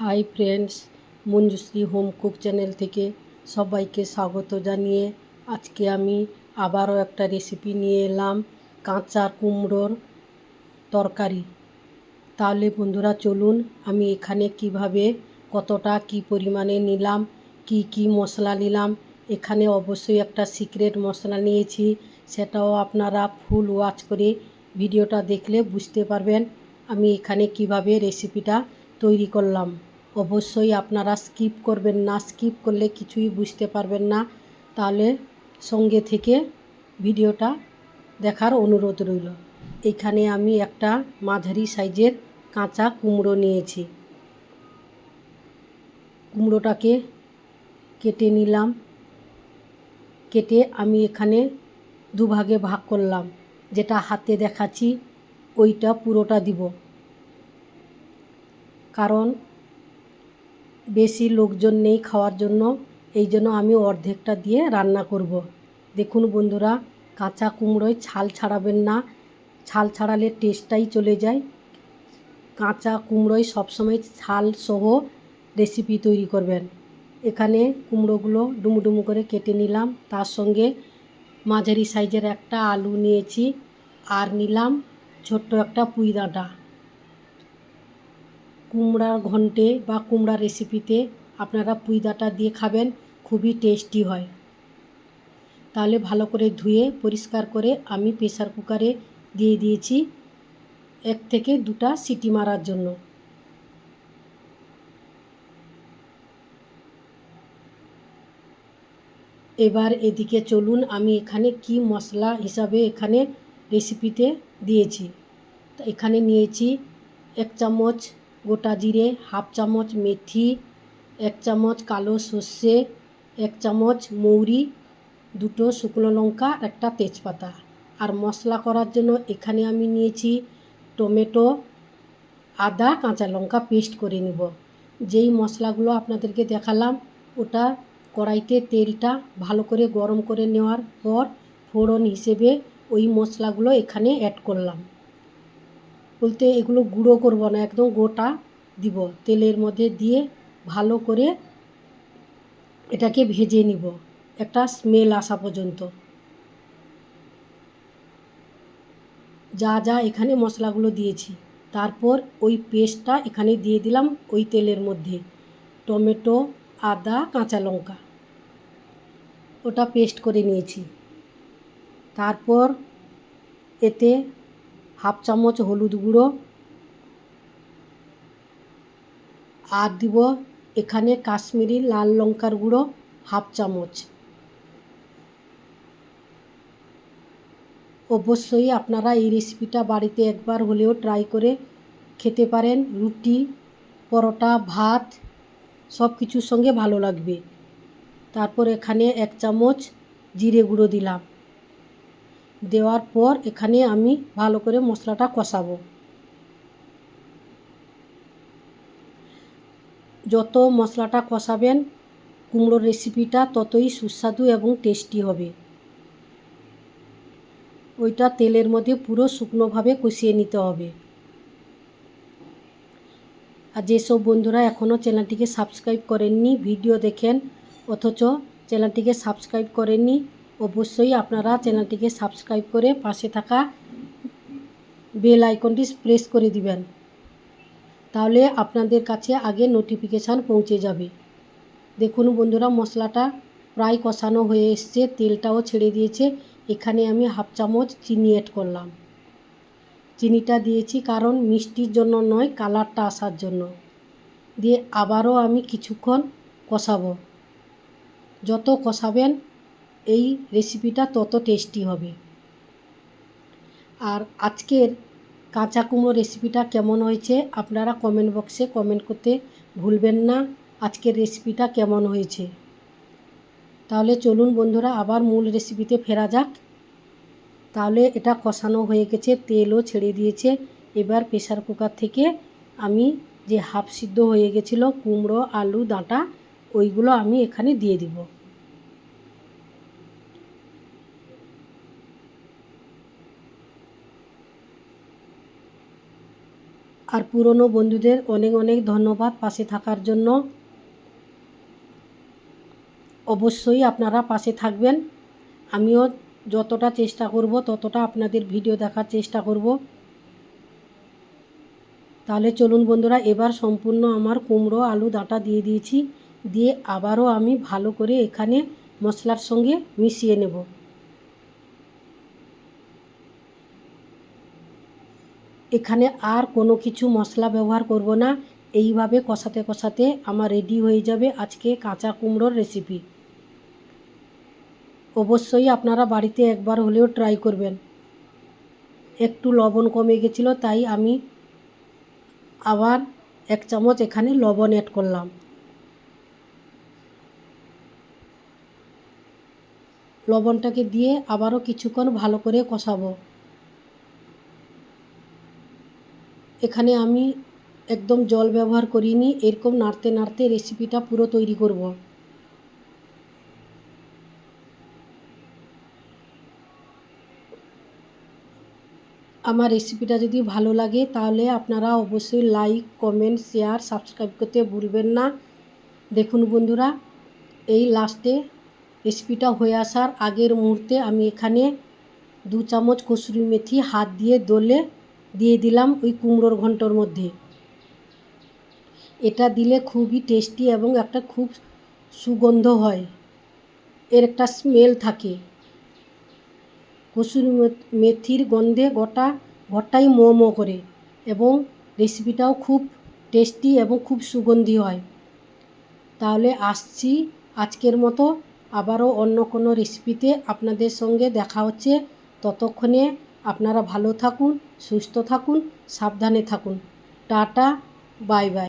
Hi friends, Manjushree home cook channel থেকে সবাইকে স্বাগত জানিয়ে আজকে আমি আবারও একটা রেসিপি নিয়ে এলাম, কাঁচা কুমড়োর তরকারি। তাহলে বন্ধুরা চলুন, আমি এখানে কীভাবে, কতটা, কি পরিমাণে নিলাম, কি কি মশলা নিলাম, এখানে অবশ্যই একটা সিক্রেট মশলা নিয়েছি, সেটাও আপনারা ফুল ওয়াচ করে ভিডিওটা দেখলে বুঝতে পারবেন আমি এখানে কীভাবে রেসিপিটা তৈরি করলাম। অবশ্যই আপনারা স্কিপ করবেন না, স্কিপ করলে কিছুই বুঝতে পারবেন না। তাহলে সঙ্গে থেকে ভিডিওটা দেখার অনুরোধ রইল। এখানে আমি একটা মাঝারি সাইজের কাঁচা কুমড়ো নিয়েছি। কুমড়োটাকে কেটে নিলাম। কেটে আমি এখানে দুভাগে ভাগ করলাম। যেটা হাতে দেখাচ্ছি, ওইটা পুরোটা দিব। কারণ বেশি লোকজন নেই খাওয়ার জন্য, এই জন্য আমি অর্ধেকটা দিয়ে রান্না করব। দেখুন বন্ধুরা, কাঁচা কুমড়োয় ছাল ছাড়াবেন না, ছাল ছাড়ালে টেস্টটাই চলে যায়। কাঁচা কুমড়োয় সবসময় ছাল সহ রেসিপি তৈরি করবেন। এখানে কুমড়োগুলো ডুমু ডুমু করে কেটে নিলাম। তার সঙ্গে মাঝারি সাইজের একটা আলু নিয়েছি। আর নিলাম ছোট্ট একটা পুঁই ডাঁটা। কুমড়ার ঘন্টে বা কুমড়া রেসিপিতে আপনারা পুঁই ডাঁটা দিয়ে খাবেন, খুবই টেস্টি হয়। তাহলে ভালো করে ধুয়ে পরিষ্কার করে আমি প্রেসার কুকারে দিয়ে দিয়েছি এক থেকে দুটা সিটি মারার জন্য। এবার এদিকে চলুন, আমি এখানে কি মশলা হিসাবে এখানে রেসিপিতে দিয়েছি। এখানে নিয়েছি এক চামচ গোটা জিরে, হাফ চামচ মেথি, এক চামচ কালো সর্ষে, এক চামচ মৌরি, দুটো শুকনো লঙ্কা, একটা তেজপাতা। আর মশলা করার জন্য এখানে আমি নিয়েছি টমেটো, আদা, কাঁচা লঙ্কা পেস্ট করে নিব। যেই মশলাগুলো আপনাদেরকে দেখালাম, ওটা কড়াইতে তেলটা ভালো করে গরম করে নেওয়ার পর ফোড়ন হিসেবে ওই মশলাগুলো এখানে অ্যাড করলাম। বলতে এগুলো গুঁড়ো করব না, একদম গোটা দিব। তেলের মধ্যে দিয়ে ভালো করে এটাকে ভেজে নিব। একটা স্মেল আসা পর্যন্ত। যা যা এখানে মশলাগুলো দিয়েছি। তারপর ওই পেস্টটা এখানে দিয়ে দিলাম ওই তেলের মধ্যে। টমেটো, আদা, কাঁচা লঙ্কা। ওটা পেস্ট করে নিয়েছি। তারপর এতে হাফ চামচ হলুদ গুঁড়ো। আর দিব এখানে কাশ্মীরি লাল লঙ্কার গুঁড়ো হাফ চামচ। অবশ্যই আপনারা এই রেসিপিটা বাড়িতে একবার হলেও ট্রাই করে খেতে পারেন। রুটি, পরোটা, ভাত সব কিছুর সঙ্গে ভালো লাগবে। তারপর এখানে এক চামচ জিরে গুঁড়ো দিলাম। দেওয়ার পর এখানে আমি ভালো করে মশলাটা কষাবো। যত মশলাটা কষাবেন, কুমড়োর রেসিপিটা ততই সুস্বাদু এবং টেস্টি হবে। ওইটা তেলের মধ্যে পুরো শুকনোভাবে কষিয়ে নিতে হবে। আর যেসব বন্ধুরা এখনও চ্যানেলটিকে সাবস্ক্রাইব করেননি, ভিডিও দেখেন, অথচ চ্যানেলটিকে সাবস্ক্রাইব করেননি অবশ্যই আপনারা চ্যানেলটিকে সাবস্ক্রাইব করে পাশে থাকা বেল আইকনটি প্রেস করে দিবেন। তাহলে আপনাদের কাছে আগে নোটিফিকেশান পৌঁছে যাবে। দেখুন বন্ধুরা, মশলাটা প্রায় কষানো হয়ে এসছে, তেলটাও ছেড়ে দিয়েছে। এখানে আমি হাফ চামচ চিনি অ্যাড করলাম। চিনিটা দিয়েছি কারণ মিষ্টির জন্য নয়, কালারটা আসার জন্য। দিয়ে আবারও আমি কিছুক্ষণ কষাবো। যত কষাবেন এই রেসিপিটা তত টেস্টি হবে। আর আজকের কাঁচা কুমড়ো রেসিপিটা কেমন হয়েছে আপনারা কমেন্ট বক্সে কমেন্ট করতে ভুলবেন না, আজকের রেসিপিটা কেমন হয়েছে। তাহলে চলুন বন্ধুরা, আবার মূল রেসিপিতে ফেরা যাক। তাহলে এটা কষানো হয়ে গেছে, তেলও ছেড়ে দিয়েছে। এবার প্রেশার কুকার থেকে আমি যে হাফ সিদ্ধ হয়ে গেছিল কুমড়ো, আলু, ডাঁটা, ওইগুলো আমি এখানে দিয়ে দিব। আর পুরনো বন্ধুদের অনেক অনেক ধন্যবাদ পাশে থাকার জন্য। অবশ্যই আপনারা পাশে থাকবেন। আমিও যতটা চেষ্টা করব, ততটা আপনাদের ভিডিও দেখার চেষ্টা করব। তাহলে চলুন বন্ধুরা, এবার সম্পূর্ণ আমার কুমড়ো আলু ডাঁটা দিয়ে দিয়েছি। দিয়ে আবারও আমি ভালো করে এখানে মশলার সঙ্গে মিশিয়ে নেব। এখানে আর কোনো কিছু মশলা ব্যবহার করব না। এইভাবে কষাতে কষাতে আমার রেডি হয়ে যাবে আজকে কাঁচা কুমড়োর রেসিপি অবশ্যই আপনারা বাড়িতে একবার হলেও ট্রাই করবেন। একটু লবণ কমে গেছিল, তাই আমি আবার এক চামচ এখানে লবণ অ্যাড করলাম। লবণটাকে দিয়ে আবারও কিছুক্ষণ ভালো করে কষাবো। এখানে আমি একদম জল ব্যবহার করিনি, এরকম নাড়তে নাড়তে রেসিপিটা পুরো তৈরি করব। আমার রেসিপিটা যদি ভালো লাগে তাহলে আপনারা অবশ্যই লাইক কমেন্ট শেয়ার সাবস্ক্রাইব করতে ভুলবেন না। দেখুন বন্ধুরা, এই লাস্টে রেসিপিটা হয়ে আসার আগের মুহূর্তে আমি এখানে দু চামচ কসুরি মেথি হাত দিয়ে দলে দিয়ে দিলাম ওই কুমড়োর ঘন্টর মধ্যে। এটা দিলে খুবই টেস্টি এবং একটা খুব সুগন্ধ হয়। এর একটা স্মেল থাকে। কসুরি মেথির গন্ধে গোটা ঘরটাই মো মো করে এবং রেসিপিটাও খুব টেস্টি এবং খুব সুগন্ধি হয়। তাহলে আসছি আজকের মতো। আবারও অন্য কোনো রেসিপিতে আপনাদের সঙ্গে দেখা হচ্ছে। ততক্ষণে আপনারা ভালো থাকুন। সুস্থ থাকুন সাবধানে থাকুন। Tata bye bye.